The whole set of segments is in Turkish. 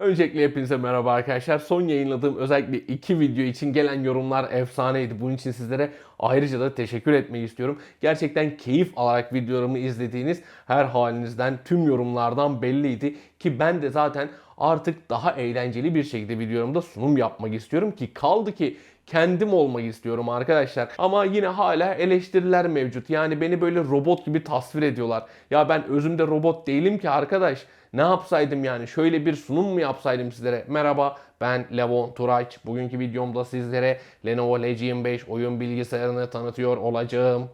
Öncelikle hepinize merhaba arkadaşlar. Son yayınladığım özellikle iki video için gelen yorumlar efsaneydi. Bunun için sizlere ayrıca da teşekkür etmeyi istiyorum. Gerçekten keyif alarak videolarımı izlediğiniz her halinizden, tüm yorumlardan belliydi. Ki ben de zaten artık daha eğlenceli bir şekilde videolarımda sunum yapmak istiyorum ki kaldı ki kendim olmak istiyorum arkadaşlar. Ama yine hala eleştiriler mevcut. Yani beni böyle robot gibi tasvir ediyorlar. Ya ben özümde robot değilim ki arkadaş. Ne yapsaydım yani? Şöyle bir sunum mu yapsaydım sizlere? Merhaba ben Levon Turaç. Bugünkü videomda sizlere Lenovo Legion 5 oyun bilgisayarını tanıtıyor olacağım.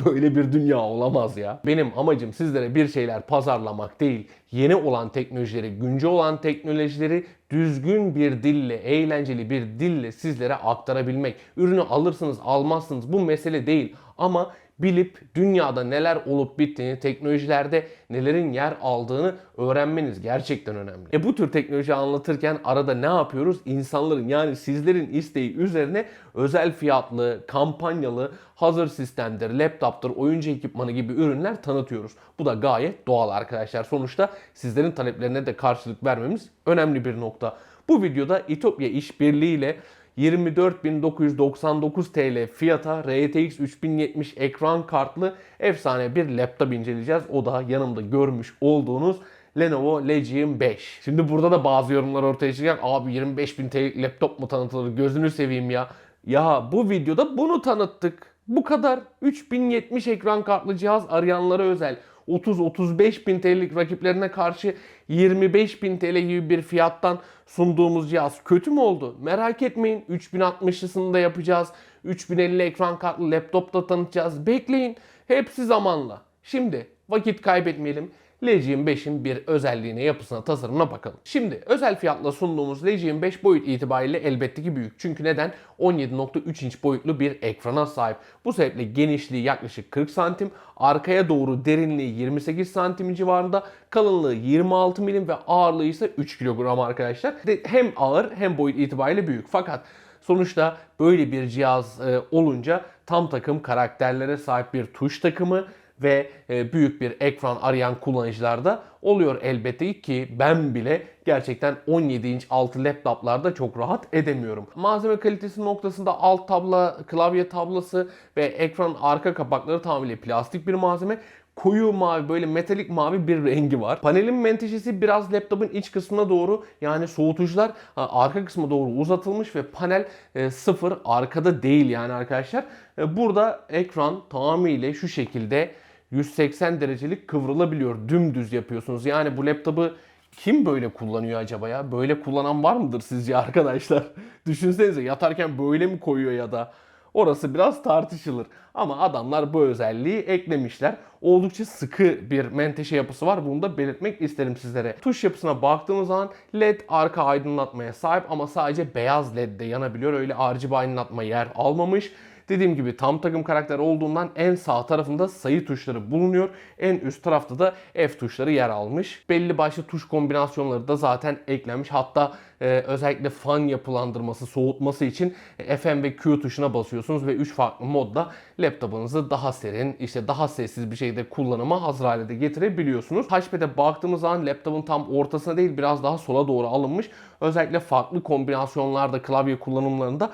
Böyle bir dünya olamaz ya. Benim amacım sizlere bir şeyler pazarlamak değil. Yeni olan teknolojileri, güncel olan teknolojileri düzgün bir dille, eğlenceli bir dille sizlere aktarabilmek. Ürünü alırsınız, almazsınız bu mesele değil. Ama bilip dünyada neler olup bittiğini, teknolojilerde nelerin yer aldığını öğrenmeniz gerçekten önemli. E bu tür teknoloji anlatırken arada ne yapıyoruz? İnsanların yani sizlerin isteği üzerine özel fiyatlı, kampanyalı, hazır sistemdir, laptoptur, oyuncu ekipmanı gibi ürünler tanıtıyoruz. Bu da gayet doğal arkadaşlar. Sonuçta sizlerin taleplerine de karşılık vermemiz önemli bir nokta. Bu videoda İtopya İşbirliği ile 24.999 TL fiyata RTX 3070 ekran kartlı efsane bir laptop inceleyeceğiz. O da yanımda görmüş olduğunuz Lenovo Legion 5. Şimdi burada da bazı yorumlar ortaya çıkacak. Abi 25.000 TL laptop mu tanıtılır? Gözünü seveyim ya. Ya bu videoda bunu tanıttık. Bu kadar. 3070 ekran kartlı cihaz arayanlara özel. 30-35 bin TL'lik rakiplerine karşı 25 bin TL gibi bir fiyattan sunduğumuz cihaz kötü mü oldu? Merak etmeyin 3060'lısını da yapacağız. 3050 ekran kartlı laptop da tanıtacağız. Bekleyin. Hepsi zamanla. Şimdi vakit kaybetmeyelim. Legion 5'in bir özelliğine, yapısına, tasarımına bakalım. Şimdi özel fiyatla sunduğumuz Legion 5 boyut itibariyle elbette ki büyük. Çünkü neden? 17.3 inç boyutlu bir ekrana sahip. Bu sebeple genişliği yaklaşık 40 santim, arkaya doğru derinliği 28 santim civarında, kalınlığı 26 milim ve ağırlığı ise 3 kilogram arkadaşlar. Hem ağır hem boyut itibariyle büyük. Fakat sonuçta böyle bir cihaz e, olunca tam takım karakterlere sahip bir tuş takımı ve e, büyük bir ekran arayan kullanıcılarda oluyor elbette ki ben bile gerçekten 17 inç altı laptoplarda çok rahat edemiyorum. Malzeme kalitesi noktasında alt tabla, klavye tablası ve ekran arka kapakları tamamıyla plastik bir malzeme koyu mavi böyle metalik mavi bir rengi var. Panelin menteşesi biraz laptopun iç kısmına doğru yani soğutucular arka kısma doğru uzatılmış ve panel e, sıfır arkada değil yani arkadaşlar. E, burada ekran tamamıyla şu şekilde 180 derecelik kıvrılabiliyor. Dümdüz yapıyorsunuz. Yani bu laptopu kim böyle kullanıyor acaba ya? Böyle kullanan var mıdır sizce arkadaşlar? Düşünsenize yatarken böyle mi koyuyor ya da? Orası biraz tartışılır. Ama adamlar bu özelliği eklemişler. Oldukça sıkı bir menteşe yapısı var. Bunu da belirtmek isterim sizlere. Tuş yapısına baktığımız zaman LED arka aydınlatmaya sahip ama sadece beyaz LED de yanabiliyor. Öyle RGB aydınlatma yer almamış. Dediğim gibi tam takım karakter olduğundan en sağ tarafında sayı tuşları bulunuyor. En üst tarafta da F tuşları yer almış. Belli başlı tuş kombinasyonları da zaten eklenmiş. Hatta e, özellikle fan yapılandırması, soğutması için FM ve Q tuşuna basıyorsunuz ve 3 farklı modda laptopunuzu daha serin, işte daha sessiz bir şekilde kullanıma hazır hale de getirebiliyorsunuz. HP'de baktığımız zaman laptopun tam ortasına değil biraz daha sola doğru alınmış. Özellikle farklı kombinasyonlarda klavye kullanımlarında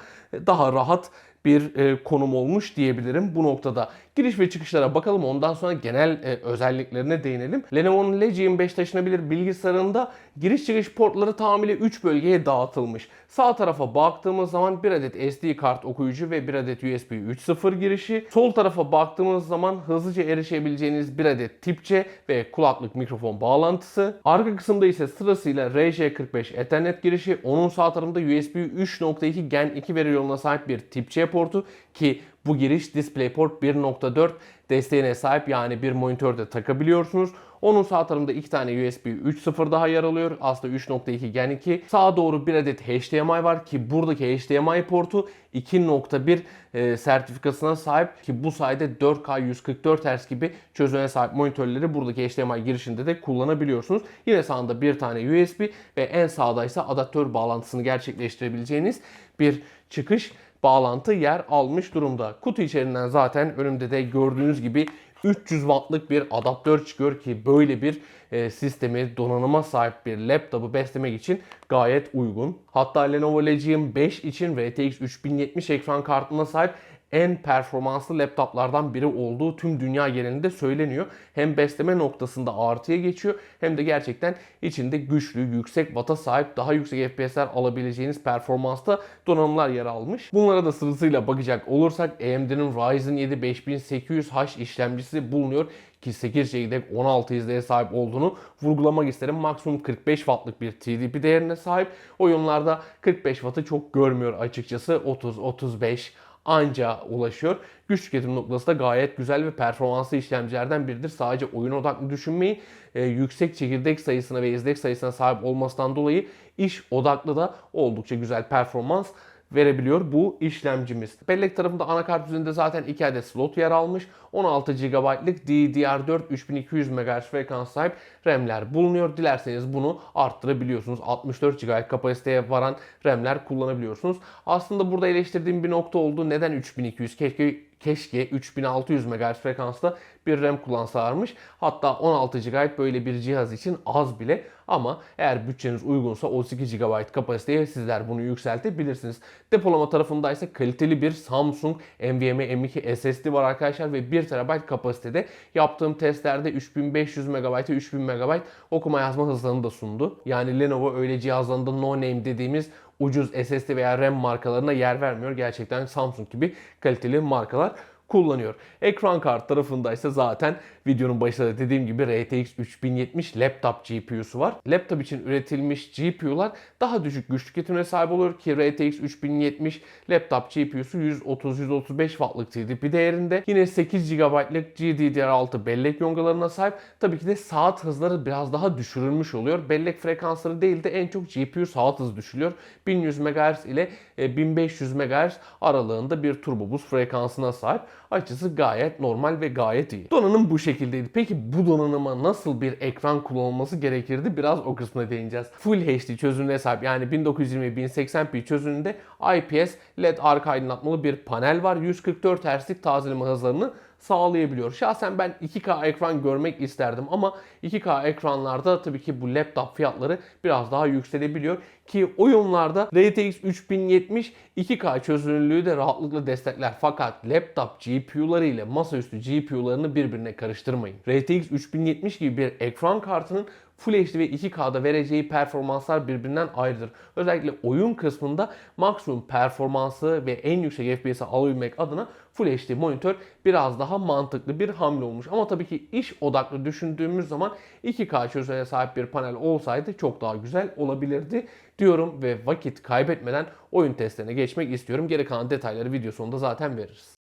daha rahat bir e, konum olmuş diyebilirim bu noktada. Giriş ve çıkışlara bakalım ondan sonra genel e, özelliklerine değinelim. Lenovo'nun Legion 5 taşınabilir bilgisayarında giriş çıkış portları tamamıyla 3 bölgeye dağıtılmış. Sağ tarafa baktığımız zaman bir adet SD kart okuyucu ve bir adet USB 3.0 girişi. Sol tarafa baktığımız zaman hızlıca erişebileceğiniz bir adet tip C ve kulaklık mikrofon bağlantısı. Arka kısımda ise sırasıyla RJ45 Ethernet girişi. Onun sağ tarafında USB 3.2 Gen 2 veri yoluna sahip bir tip C portu ki bu giriş DisplayPort 1.4 desteğine sahip yani bir monitörde takabiliyorsunuz. Onun sağ tarafında iki tane USB 3.0 daha yer alıyor. Aslında 3.2 Gen 2. Sağa doğru bir adet HDMI var ki buradaki HDMI portu 2.1 e, sertifikasına sahip ki bu sayede 4K 144 Hz gibi çözünürlüğe sahip monitörleri buradaki HDMI girişinde de kullanabiliyorsunuz. Yine sağında bir tane USB ve en sağda ise adaptör bağlantısını gerçekleştirebileceğiniz bir çıkış bağlantı yer almış durumda. Kutu içerisinden zaten önümde de gördüğünüz gibi 300 wattlık bir adaptör çıkıyor ki böyle bir e, sistemi donanıma sahip bir laptopu beslemek için gayet uygun. Hatta Lenovo Legion 5 için RTX 3070 ekran kartına sahip en performanslı laptoplardan biri olduğu tüm dünya genelinde söyleniyor. Hem besleme noktasında artıya geçiyor hem de gerçekten içinde güçlü, yüksek watt'a sahip daha yüksek FPS'ler alabileceğiniz performansta donanımlar yer almış. Bunlara da sırasıyla bakacak olursak AMD'nin Ryzen 7 5800H işlemcisi bulunuyor ki 8 çekirdek 16 izleye sahip olduğunu vurgulamak isterim. Maksimum 45 wattlık bir TDP değerine sahip. Oyunlarda 45 wattı çok görmüyor açıkçası. 30-35 anca ulaşıyor. Güç tüketim noktası da gayet güzel ve performanslı işlemcilerden biridir. Sadece oyun odaklı düşünmeyin. Ee, yüksek çekirdek sayısına ve izlek sayısına sahip olmasından dolayı iş odaklı da oldukça güzel performans verebiliyor bu işlemcimiz. Bellek tarafında anakart üzerinde zaten 2 adet slot yer almış. 16 GB'lık DDR4 3200 MHz frekans sahip RAM'ler bulunuyor. Dilerseniz bunu arttırabiliyorsunuz. 64 GB kapasiteye varan RAM'ler kullanabiliyorsunuz. Aslında burada eleştirdiğim bir nokta oldu. Neden 3200? Keşke keşke 3600 MHz frekansta bir RAM kullansalarmış. Hatta 16 GB böyle bir cihaz için az bile ama eğer bütçeniz uygunsa 32 GB kapasiteye sizler bunu yükseltebilirsiniz. Depolama tarafında ise kaliteli bir Samsung NVMe M2 SSD var arkadaşlar ve 1 TB kapasitede. Yaptığım testlerde 3500 MB'e 3000 MB okuma yazma hızlarını da sundu. Yani Lenovo öyle cihazlarında no name dediğimiz ucuz SSD veya RAM markalarına yer vermiyor. Gerçekten Samsung gibi kaliteli markalar kullanıyor. Ekran kart tarafında ise zaten videonun başında da dediğim gibi RTX 3070 laptop GPU'su var. Laptop için üretilmiş GPU'lar daha düşük güç tüketimine sahip oluyor ki RTX 3070 laptop GPU'su 130-135 wattlık TDP değerinde. Yine 8 GB'lık GDDR6 bellek yongalarına sahip. Tabii ki de saat hızları biraz daha düşürülmüş oluyor. Bellek frekansları değil de en çok GPU saat hızı düşülüyor. 1100 MHz ile 1500 MHz aralığında bir turbo boost frekansına sahip. Açısı gayet normal ve gayet iyi. Donanım bu şekildeydi. Peki bu donanıma nasıl bir ekran kullanılması gerekirdi? Biraz o kısmına değineceğiz. Full HD çözünürlüğe sahip yani 1920-1080p çözünürlüğünde IPS LED arka aydınlatmalı bir panel var. 144 Hz'lik tazeleme hızlarını sağlayabiliyor. Şahsen ben 2K ekran görmek isterdim ama 2K ekranlarda tabii ki bu laptop fiyatları biraz daha yükselebiliyor ki oyunlarda RTX 3070 2K çözünürlüğü de rahatlıkla destekler. Fakat laptop GPU'ları ile masaüstü GPU'larını birbirine karıştırmayın. RTX 3070 gibi bir ekran kartının Full HD ve 2K'da vereceği performanslar birbirinden ayrıdır. Özellikle oyun kısmında maksimum performansı ve en yüksek FPS'i alabilmek adına Full HD monitör biraz daha mantıklı bir hamle olmuş. Ama tabii ki iş odaklı düşündüğümüz zaman 2K çözünürlüğe sahip bir panel olsaydı çok daha güzel olabilirdi diyorum ve vakit kaybetmeden oyun testlerine geçmek istiyorum. Geri kalan detayları video sonunda zaten veririz.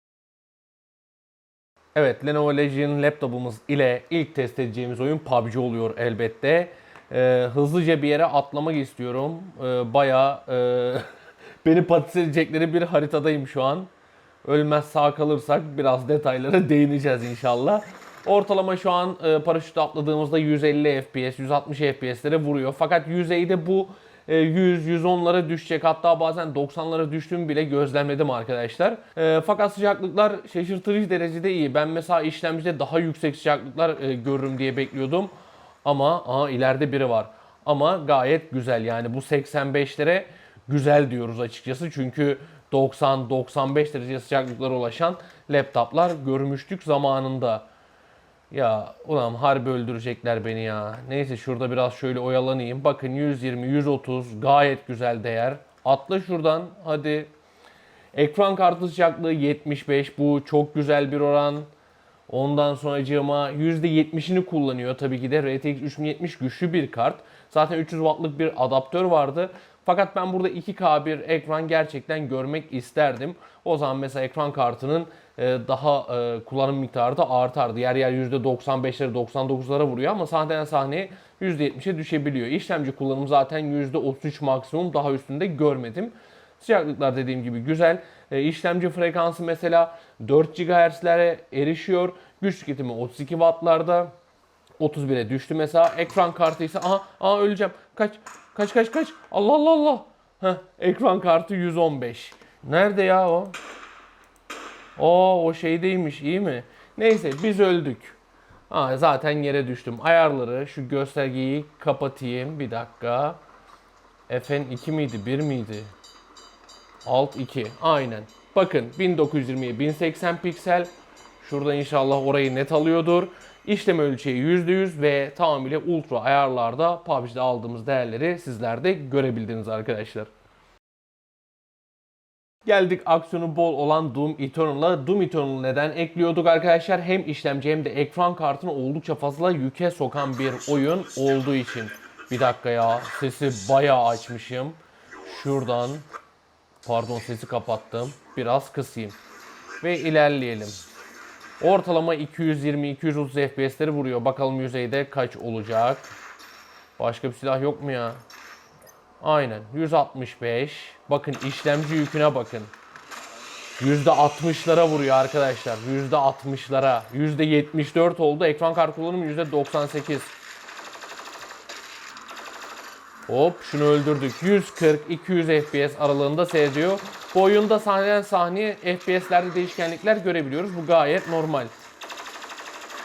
Evet Lenovo Legion laptopumuz ile ilk test edeceğimiz oyun PUBG oluyor elbette. Ee, hızlıca bir yere atlamak istiyorum. Ee, Baya e, beni patates edecekleri bir haritadayım şu an. Ölmez sağ kalırsak biraz detaylara değineceğiz inşallah. Ortalama şu an e, paraşütle atladığımızda 150 FPS, 160 FPS'lere vuruyor. Fakat yüzeyde bu 100-110'lara düşecek hatta bazen 90'lara düştüğümü bile gözlemledim arkadaşlar. E, fakat sıcaklıklar şaşırtıcı derecede iyi. Ben mesela işlemcide daha yüksek sıcaklıklar e, görürüm diye bekliyordum. Ama aa, ileride biri var. Ama gayet güzel yani bu 85'lere güzel diyoruz açıkçası. Çünkü 90-95 derece sıcaklıklara ulaşan laptoplar görmüştük zamanında. Ya ulan harbi öldürecekler beni ya. Neyse şurada biraz şöyle oyalanayım. Bakın 120, 130 gayet güzel değer. Atla şuradan hadi. Ekran kartı sıcaklığı 75. Bu çok güzel bir oran. Ondan sonracığıma %70'ini kullanıyor. Tabii ki de RTX 3070 güçlü bir kart. Zaten 300 wattlık bir adaptör vardı. Fakat ben burada 2K bir ekran gerçekten görmek isterdim. O zaman mesela ekran kartının e, daha e, kullanım miktarı da artardı. Yer yer %95'lere 99'lara vuruyor ama sahneden sahneye %70'e düşebiliyor. İşlemci kullanımı zaten %33 maksimum daha üstünde görmedim. Sıcaklıklar dediğim gibi güzel. E, işlemci frekansı mesela 4 GHz'lere erişiyor. Güç tüketimi 32 Watt'larda. 31'e düştü mesela. Ekran kartı ise aha, aha öleceğim. Kaç kaç kaç kaç. Allah Allah Allah. Heh, ekran kartı 115. Nerede ya o? Oo o şeydeymiş iyi mi? Neyse biz öldük. Aa, zaten yere düştüm. Ayarları şu göstergeyi kapatayım. Bir dakika. FN 2 miydi 1 miydi? Alt 2 aynen. Bakın 1920'ye 1080 piksel. Şurada inşallah orayı net alıyordur. İşlem ölçeği %100 ve tamamıyla ultra ayarlarda PUBG'de aldığımız değerleri sizler de görebildiniz arkadaşlar. Geldik aksiyonu bol olan Doom Eternal'a. Doom Eternal'ı neden ekliyorduk arkadaşlar? Hem işlemci hem de ekran kartını oldukça fazla yüke sokan bir oyun olduğu için. Bir dakika ya sesi bayağı açmışım. Şuradan pardon sesi kapattım. Biraz kısayım. Ve ilerleyelim. Ortalama 220-230 FPS'leri vuruyor. Bakalım yüzeyde kaç olacak. Başka bir silah yok mu ya? Aynen 165. Bakın işlemci yüküne bakın. %60'lara vuruyor arkadaşlar. %60'lara. %74 oldu. Ekran kartı kullanımı %98. Hop şunu öldürdük. 140-200 FPS aralığında seyrediyor. Bu oyunda sahneden sahneye FPS'lerde değişkenlikler görebiliyoruz. Bu gayet normal.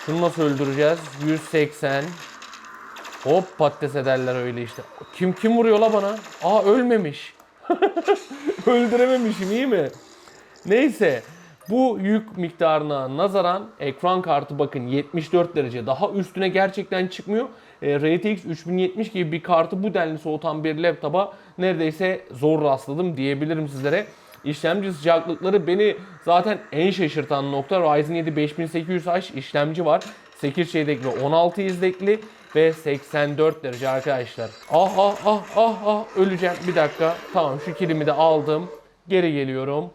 Şunu nasıl öldüreceğiz? 180. Hop patates ederler öyle işte. Kim kim vuruyor la bana? Aa ölmemiş. Öldürememişim iyi mi? Neyse. Bu yük miktarına nazaran ekran kartı bakın 74 derece daha üstüne gerçekten çıkmıyor. E, RTX 3070 gibi bir kartı bu denli soğutan bir laptopa neredeyse zor rastladım diyebilirim sizlere. İşlemci sıcaklıkları beni zaten en şaşırtan nokta Ryzen 7 5800H işlemci var. 8 çeyrekli 16 izlekli ve 84 derece arkadaşlar. Ah ah ah ah ah öleceğim bir dakika. Tamam şu kilimi de aldım. Geri geliyorum.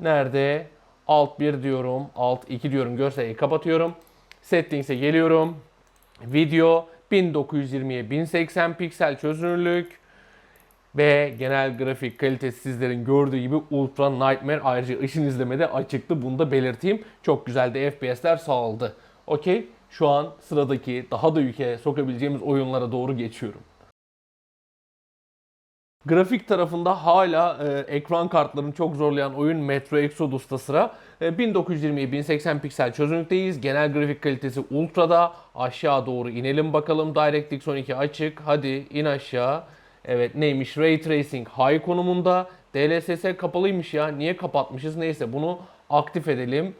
Nerede? Alt 1 diyorum. Alt 2 diyorum. Görseli kapatıyorum. Settings'e geliyorum. Video 1920'ye 1080 piksel çözünürlük ve genel grafik kalitesi sizlerin gördüğü gibi Ultra Nightmare ayrıca ışın izlemede açıktı. Bunu da belirteyim. Çok güzel de FPS'ler sağladı. Okey. Şu an sıradaki daha da yüke sokabileceğimiz oyunlara doğru geçiyorum. Grafik tarafında hala e, ekran kartlarını çok zorlayan oyun Metro Exodus'ta sıra. E, 1920'ye 1080 piksel çözünürlükteyiz. Genel grafik kalitesi ultrada. Aşağı doğru inelim bakalım. DirectX 12 açık. Hadi in aşağı. Evet neymiş? Ray Tracing high konumunda. DLSS kapalıymış ya. Niye kapatmışız? Neyse bunu aktif edelim.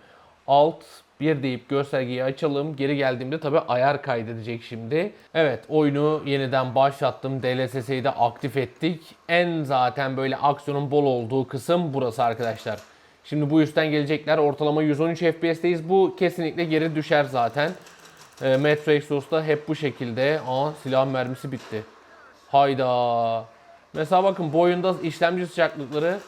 Alt 1 deyip göstergeyi açalım. Geri geldiğimde tabi ayar kaydedecek şimdi. Evet oyunu yeniden başlattım. DLSS'yi de aktif ettik. En zaten böyle aksiyonun bol olduğu kısım burası arkadaşlar. Şimdi bu üstten gelecekler. Ortalama 113 FPS'teyiz. Bu kesinlikle geri düşer zaten. E, Metro Exodus'ta hep bu şekilde. Aa silahın mermisi bitti. Hayda. Mesela bakın bu oyunda işlemci sıcaklıkları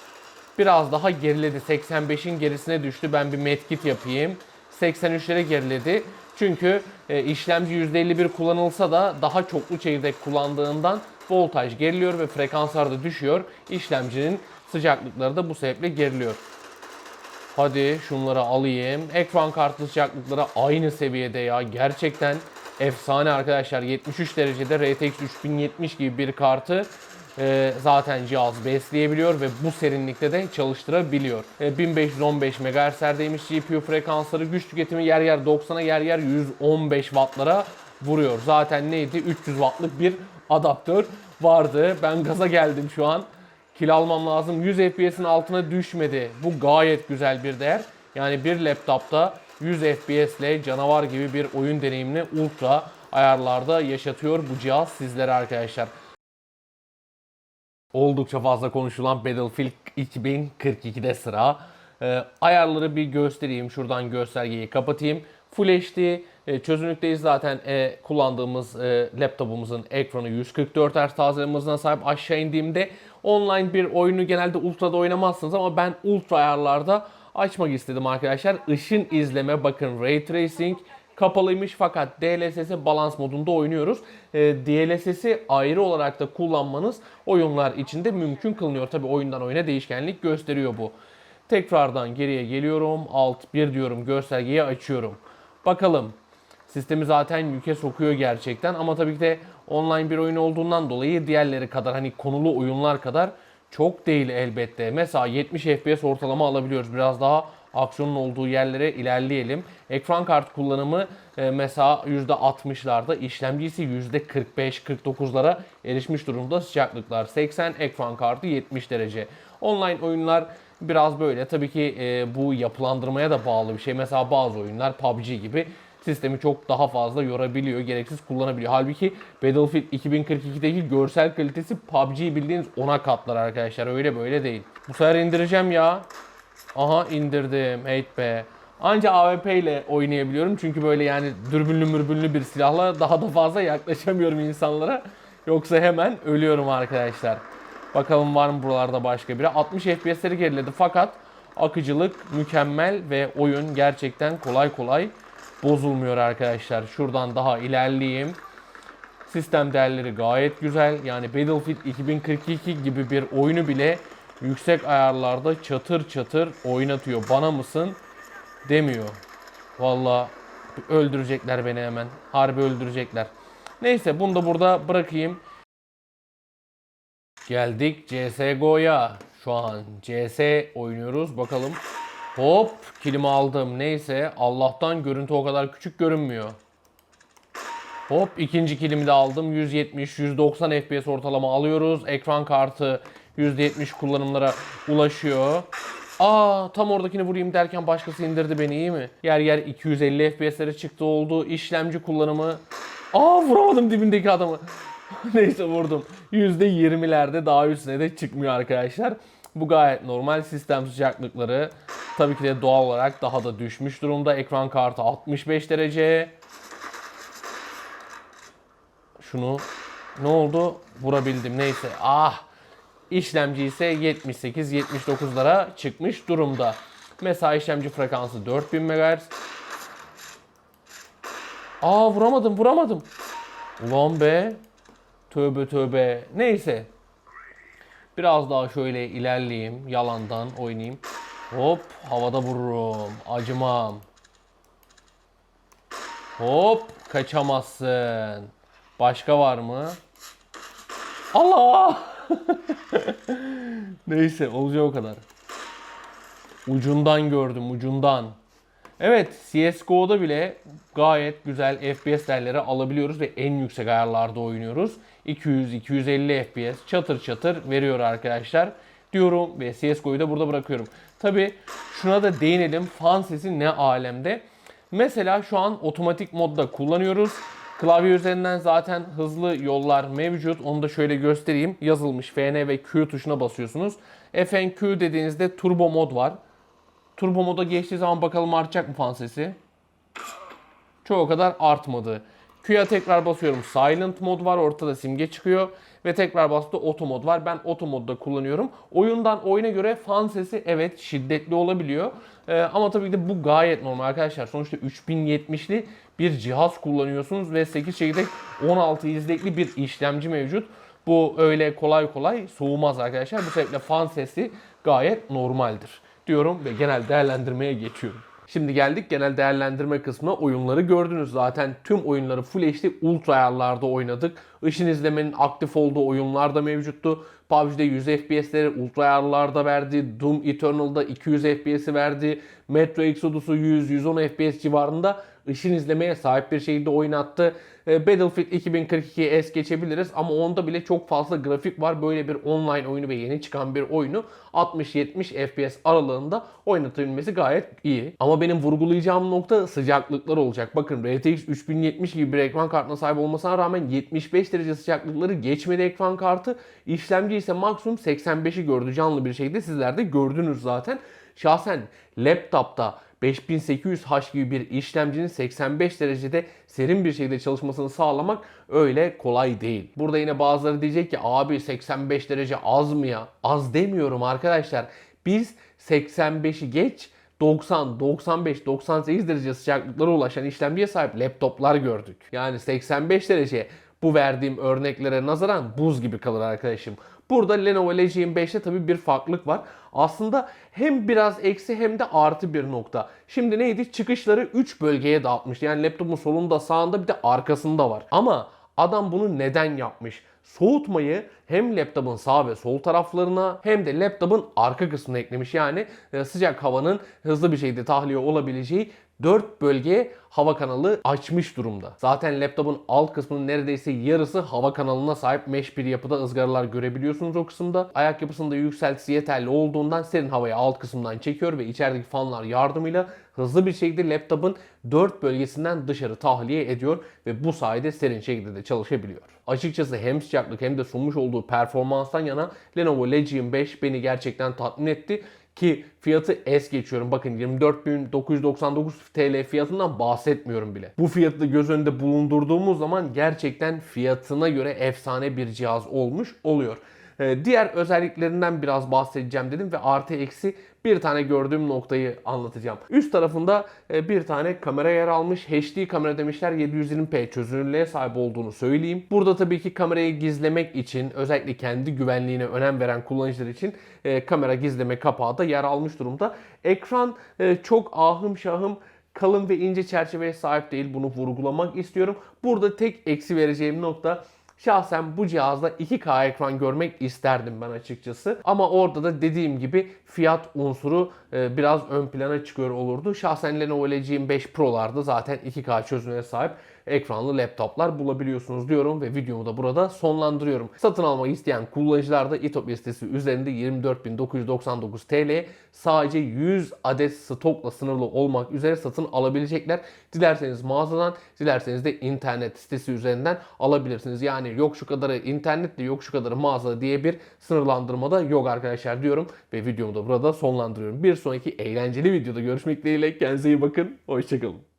biraz daha geriledi. 85'in gerisine düştü. Ben bir medkit yapayım. 83'lere geriledi. Çünkü e, işlemci %51 kullanılsa da daha çoklu çekirdek kullandığından voltaj geriliyor ve frekanslar da düşüyor. İşlemcinin sıcaklıkları da bu sebeple geriliyor. Hadi şunları alayım. Ekran kartı sıcaklıkları aynı seviyede ya. Gerçekten efsane arkadaşlar. 73 derecede RTX 3070 gibi bir kartı e, zaten cihaz besleyebiliyor ve bu serinlikte de çalıştırabiliyor. E, 1515 MHz'deymiş GPU frekansları. Güç tüketimi yer yer 90'a yer yer 115 wattlara vuruyor. Zaten neydi? 300 wattlık bir adaptör vardı. Ben gaza geldim şu an. Kil almam lazım. 100 FPS'in altına düşmedi. Bu gayet güzel bir değer. Yani bir laptopta 100 FPS ile canavar gibi bir oyun deneyimini ultra ayarlarda yaşatıyor bu cihaz sizlere arkadaşlar. Oldukça fazla konuşulan Battlefield 2042'de sıra. Ee, ayarları bir göstereyim. Şuradan göstergeyi kapatayım. Full HD e, çözünürlükteyiz zaten e, kullandığımız e, laptopumuzun ekranı 144 Hz tazeleme sahip. Aşağı indiğimde online bir oyunu genelde ultra'da oynamazsınız ama ben ultra ayarlarda açmak istedim arkadaşlar. Işın izleme bakın Ray Tracing kapalıymış fakat DLSS balans modunda oynuyoruz. E, DLSS'i ayrı olarak da kullanmanız oyunlar içinde mümkün kılınıyor. Tabi oyundan oyuna değişkenlik gösteriyor bu. Tekrardan geriye geliyorum. Alt 1 diyorum göstergeyi açıyorum. Bakalım. Sistemi zaten yüke sokuyor gerçekten ama tabii ki de online bir oyun olduğundan dolayı diğerleri kadar hani konulu oyunlar kadar çok değil elbette. Mesela 70 FPS ortalama alabiliyoruz. Biraz daha aksiyonun olduğu yerlere ilerleyelim. Ekran kart kullanımı e, mesela %60'larda, işlemci ise %45-49'lara erişmiş durumda. Sıcaklıklar 80, ekran kartı 70 derece. Online oyunlar biraz böyle. Tabii ki e, bu yapılandırmaya da bağlı bir şey. Mesela bazı oyunlar PUBG gibi sistemi çok daha fazla yorabiliyor, gereksiz kullanabiliyor. Halbuki Battlefield 2042'deki görsel kalitesi PUBG'yi bildiğiniz ona katlar arkadaşlar. Öyle böyle değil. Bu sefer indireceğim ya. Aha indirdim. Hate be. Anca AWP ile oynayabiliyorum. Çünkü böyle yani dürbünlü mürbünlü bir silahla daha da fazla yaklaşamıyorum insanlara. Yoksa hemen ölüyorum arkadaşlar. Bakalım var mı buralarda başka biri. 60 FPS'leri geriledi fakat akıcılık mükemmel ve oyun gerçekten kolay kolay bozulmuyor arkadaşlar. Şuradan daha ilerleyeyim. Sistem değerleri gayet güzel. Yani Battlefield 2042 gibi bir oyunu bile yüksek ayarlarda çatır çatır oynatıyor. Bana mısın demiyor. Valla öldürecekler beni hemen. Harbi öldürecekler. Neyse bunu da burada bırakayım. Geldik CSGO'ya. Şu an CS oynuyoruz. Bakalım. Hop kilimi aldım. Neyse Allah'tan görüntü o kadar küçük görünmüyor. Hop ikinci kilimi de aldım. 170 190 FPS ortalama alıyoruz. Ekran kartı %70 kullanımlara ulaşıyor. Aa tam oradakini vurayım derken başkası indirdi beni iyi mi? Yer yer 250 FPS'lere çıktı oldu. İşlemci kullanımı. Aa vuramadım dibindeki adamı. Neyse vurdum. %20'lerde daha üstüne de çıkmıyor arkadaşlar. Bu gayet normal sistem sıcaklıkları. Tabii ki de doğal olarak daha da düşmüş durumda. Ekran kartı 65 derece. Şunu ne oldu? Vurabildim neyse. Ah! İşlemci ise 78-79'lara çıkmış durumda. Mesela işlemci frekansı 4000 MHz. Aa vuramadım vuramadım. Ulan be. Tövbe tövbe. Neyse. Biraz daha şöyle ilerleyeyim. Yalandan oynayayım. Hop havada vururum. Acımam. Hop kaçamazsın. Başka var mı? Allah! Neyse olacak o kadar. Ucundan gördüm ucundan. Evet CSGO'da bile gayet güzel FPS değerleri alabiliyoruz ve en yüksek ayarlarda oynuyoruz. 200-250 FPS çatır çatır veriyor arkadaşlar diyorum ve CSGO'yu da burada bırakıyorum. Tabi şuna da değinelim fan sesi ne alemde. Mesela şu an otomatik modda kullanıyoruz. Klavye üzerinden zaten hızlı yollar mevcut. Onu da şöyle göstereyim. Yazılmış FN ve Q tuşuna basıyorsunuz. FNQ dediğinizde turbo mod var. Turbo moda geçtiği zaman bakalım artacak mı fan sesi. Çoğu kadar artmadı. Q'ya tekrar basıyorum. Silent mod var. Ortada simge çıkıyor. Ve tekrar bastı auto mod var. Ben auto modda kullanıyorum. Oyundan oyuna göre fan sesi evet şiddetli olabiliyor. Ee, ama tabii ki de bu gayet normal arkadaşlar. Sonuçta 3070'li bir cihaz kullanıyorsunuz ve 8 çekirdek 16 izlekli bir işlemci mevcut. Bu öyle kolay kolay soğumaz arkadaşlar. Bu sebeple fan sesi gayet normaldir diyorum ve genel değerlendirmeye geçiyorum. Şimdi geldik genel değerlendirme kısmına. Oyunları gördünüz zaten. Tüm oyunları Full HD ultra ayarlarda oynadık. Işın izlemenin aktif olduğu oyunlar da mevcuttu. PUBG'de 100 FPS'leri ultra ayarlarda verdi. Doom Eternal'da 200 FPS'i verdi. Metro Exodus'u 100-110 FPS civarında ışın izlemeye sahip bir şekilde oynattı. E, Battlefield 2042'ye es geçebiliriz ama onda bile çok fazla grafik var. Böyle bir online oyunu ve yeni çıkan bir oyunu 60-70 FPS aralığında oynatabilmesi gayet iyi. Ama benim vurgulayacağım nokta sıcaklıklar olacak. Bakın RTX 3070 gibi bir ekran kartına sahip olmasına rağmen 75 derece sıcaklıkları geçmedi ekran kartı. İşlemci ise maksimum 85'i gördü canlı bir şekilde. Sizler de gördünüz zaten. Şahsen laptopta 5800H gibi bir işlemcinin 85 derecede serin bir şekilde çalışmasını sağlamak öyle kolay değil. Burada yine bazıları diyecek ki abi 85 derece az mı ya? Az demiyorum arkadaşlar. Biz 85'i geç 90, 95, 98 derece sıcaklıklara ulaşan işlemciye sahip laptoplar gördük. Yani 85 derece bu verdiğim örneklere nazaran buz gibi kalır arkadaşım. Burada Lenovo Legion 5'te tabii bir farklılık var. Aslında hem biraz eksi hem de artı bir nokta. Şimdi neydi? Çıkışları 3 bölgeye dağıtmış. Yani laptopun solunda, sağında bir de arkasında var. Ama adam bunu neden yapmış? soğutmayı hem laptopun sağ ve sol taraflarına hem de laptopun arka kısmına eklemiş. Yani e, sıcak havanın hızlı bir şekilde tahliye olabileceği 4 bölgeye hava kanalı açmış durumda. Zaten laptopun alt kısmının neredeyse yarısı hava kanalına sahip mesh bir yapıda ızgaralar görebiliyorsunuz o kısımda. Ayak yapısında yükseltisi yeterli olduğundan serin havayı alt kısımdan çekiyor ve içerideki fanlar yardımıyla hızlı bir şekilde laptopun 4 bölgesinden dışarı tahliye ediyor ve bu sayede serin şekilde de çalışabiliyor. Açıkçası hem sıcaklık hem de sunmuş olduğu performanstan yana Lenovo Legion 5 beni gerçekten tatmin etti. Ki fiyatı es geçiyorum. Bakın 24.999 TL fiyatından bahsetmiyorum bile. Bu fiyatı göz önünde bulundurduğumuz zaman gerçekten fiyatına göre efsane bir cihaz olmuş oluyor. Ee, Diğer özelliklerinden biraz bahsedeceğim dedim ve artı eksi bir tane gördüğüm noktayı anlatacağım. Üst tarafında e, bir tane kamera yer almış. HD kamera demişler 720p çözünürlüğe sahip olduğunu söyleyeyim. Burada tabii ki kamerayı gizlemek için özellikle kendi güvenliğine önem veren kullanıcılar için e, kamera gizleme kapağı da yer almış durumda. Ekran e, çok ahım şahım kalın ve ince çerçeveye sahip değil. Bunu vurgulamak istiyorum. Burada tek eksi vereceğim nokta Şahsen bu cihazda 2K ekran görmek isterdim ben açıkçası. Ama orada da dediğim gibi fiyat unsuru e, biraz ön plana çıkıyor olurdu. Şahsen Lenovo Legion 5 Pro'larda zaten 2K çözünürlüğe sahip ekranlı laptoplar bulabiliyorsunuz diyorum ve videomu da burada sonlandırıyorum. Satın almak isteyen kullanıcılar da İtopya sitesi üzerinde 24.999 TL sadece 100 adet stokla sınırlı olmak üzere satın alabilecekler. Dilerseniz mağazadan, dilerseniz de internet sitesi üzerinden alabilirsiniz. Yani yok şu kadarı internette, yok şu kadarı mağazada diye bir sınırlandırma da yok arkadaşlar diyorum ve videomu da burada sonlandırıyorum. Bir sonraki eğlenceli videoda görüşmek dileğiyle. Kendinize iyi bakın. Hoşçakalın.